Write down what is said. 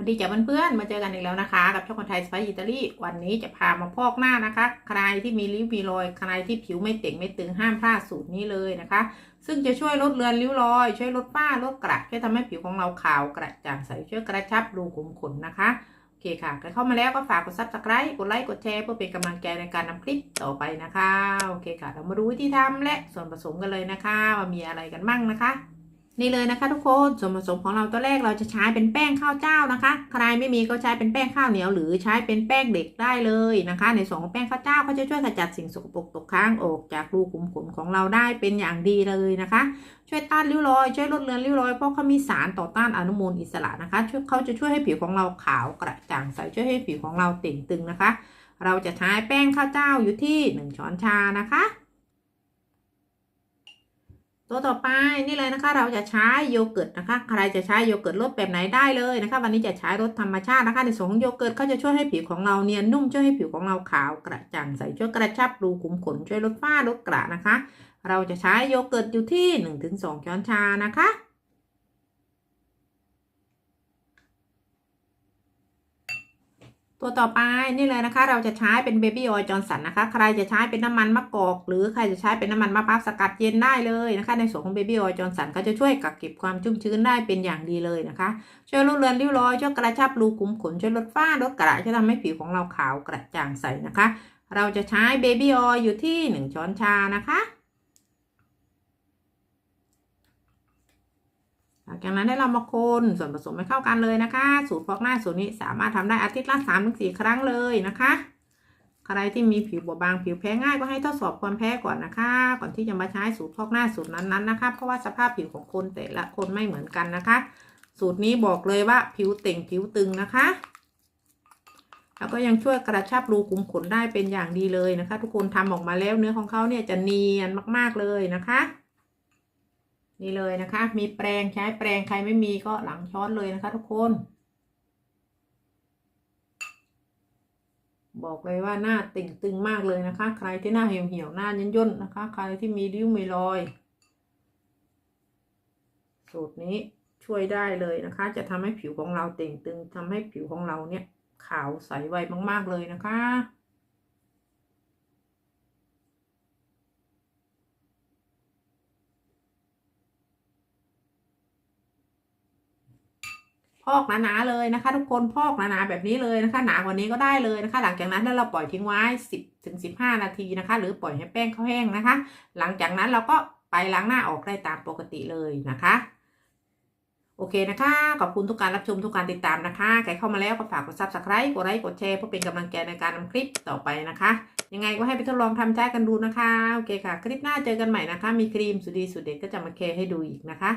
วันดีจ้ะเพื่อนๆมาเจอกันอีกแล้วนะคะ กับช่องคนไทยสไปซ์อิตาลีวันนี้จะพามาพอกหน้านะคะใครที่มีริ้วมีรอยใครที่ผิวไม่เต่งไม่ตึงห้ามพลาดสูตรนี้เลยนะคะ ซึ่งจะช่วยลดเลือนริ้วรอย ช่วยลดฝ้าลดกระช่วยทำให้ผิวของเราขาวกระจ่างใสช่วยกระชับรูขุมขนนะคะโอเคค่ะใครเข้ามาแล้วก็ฝากกดซับสไครต์กดไลค์กดแชร์เพื่อเป็นกำลังใจในการนำคลิปต่อไปนะคะโอเคค่ะ เรามาดูวิธีทำและส่วนผสมกันเลยนะคะว่ามีอะไรกันบ้างนะคะ นี่เลยนะคะ ทุกคนส่วนผสมของเราตัวแรกเราจะใช้เป็นแป้งข้าวเจ้านะคะ ใครไม่มีก็ใช้เป็นแป้งข้าวเหนียว หรือใช้เป็นแป้งเด็กได้เลยนะคะ ในส่วนของแป้งข้าวเจ้าก็จะช่วยขจัดสิ่งสกปรกตกค้างออกจากรูขุมขนของเราได้เป็นอย่างดีเลยนะคะ ช่วยต้านริ้วรอย ช่วยลดเลือนริ้วรอยเพราะเขามีสารต่อต้านอนุมูลอิสระนะคะช่วยเขาจะช่วยให้ผิวของเราขาวกระจ่างใสช่วยให้ผิวของเราเต่งตึงนะคะ เราจะใช้แป้งข้าวเจ้าอยู่ที่หนึ่งช้อนชานะคะ ตัวต่อไปนี่เลยนะคะ เราจะใช้โยเกิร์ตนะคะ ใครจะใช้โยเกิร์ตรสแบบไหนได้เลยนะคะ วันนี้จะใช้รสธรรมชาตินะคะในส่วนของโยเกิร์ตเขาจะช่วยให้ผิวของเราเนียนนุ่มช่วยให้ผิวของเราขาวกระจ่างใสช่วยกระชับรูขุมขนช่วยลดฝ้าลดกระนะคะ เราจะใช้โยเกิร์ตอยู่ที่ 1-2 ช้อนชานะคะ ตัวต่อไปนี่เลยนะคะ เราจะใช้เป็นเบบี้ออยล์จอร์สันนะคะ ใครจะใช้เป็นน้ำมันมะกอก หรือใครจะใช้เป็นน้ำมันมะพร้าวสกัดเย็นได้เลยนะคะ ในส่วนของเบบี้ออยล์จอร์สันก็จะช่วยกักเก็บความชุ่มชื้นได้เป็นอย่างดีเลยนะคะ ช่วยลดเลือนริ้วรอยช่วยกระชับรูขุมขนช่วยลดฝ้าลดกระช่วยทำให้ผิวของเราขาวกระจ่างใสนะคะ เราจะใช้เบบี้ออยล์อยู่ที่ 1 ช้อนชานะคะ ลังจากนั้นให้เรามาคนส่วนผสมให้เข้ากันเลยนะคะ สูตรฟอกหน้าสูตรนี้สามารถทำได้อาทิตย์ละ3าถึงสี่ครั้งเลยนะคะ ใครที่มีผิวบอบบางผิวแพ้ง่ายก็ให้ทดสอบความแพ้ก่อนนะคะ ก่อนที่จะมาใช้สูตรฟอกหน้าสูตรนั้นๆนะคะ เพราะว่าสภาพผิวของคนแต่ละคนไม่เหมือนกันนะคะ สูตรนี้บอกเลยว่าผิวเต่งผิวตึงนะคะแล้วก็ยังช่วยกระชับรูขุมขนได้เป็นอย่างดีเลยนะคะ ทุกคนทำออกมาแล้วเนื้อของเขาเนี่ยจะเนียนมากๆเลยนะคะ นี่เลยนะคะ มีแปรงใช้แปรงใครไม่มีก็หลังช้อนเลยนะคะ ทุกคน บอกเลยว่าหน้าติ่งตึงมากเลยนะคะ ใครที่หน้าเหี่ยวเหี่ยวหน้าย่นย่นนะคะ ใครที่มีริ้วมีรอย สูตรนี้ช่วยได้เลยนะคะ จะทำให้ผิวของเราเต่งตึงทำให้ผิวของเราเนี่ยขาวใสไวมาก ๆ เลยนะคะ พอกหนาๆเลยนะคะ ทุกคนพอกหนาๆแบบนี้เลยนะคะ หนากว่านี้ก็ได้เลยนะคะ หลังจากนั้นเราปล่อยทิ้งไว้ 10ถึง15 นาทีนะคะ หรือปล่อยให้แป้งเขาแห้งนะคะ หลังจากนั้นเราก็ไปล้างหน้าออกได้ตามปกติเลยนะคะโอเคนะคะ ขอบคุณทุกการรับชมทุกการติดตามนะคะ ใครเข้ามาแล้วก็ฝากกด subscribe กดไลค์กดแชร์เพื่อเป็นกำลังใจในการนำคลิปต่อไปนะคะ ยังไงก็ให้ไปทดลองทำใช้กันดูนะคะ โอเคค่ะ คลิปหน้าเจอกันใหม่นะคะ มีครีมสุดดีสุดเด็ดก็จะมาแชร์ให้ดูอีกนะคะ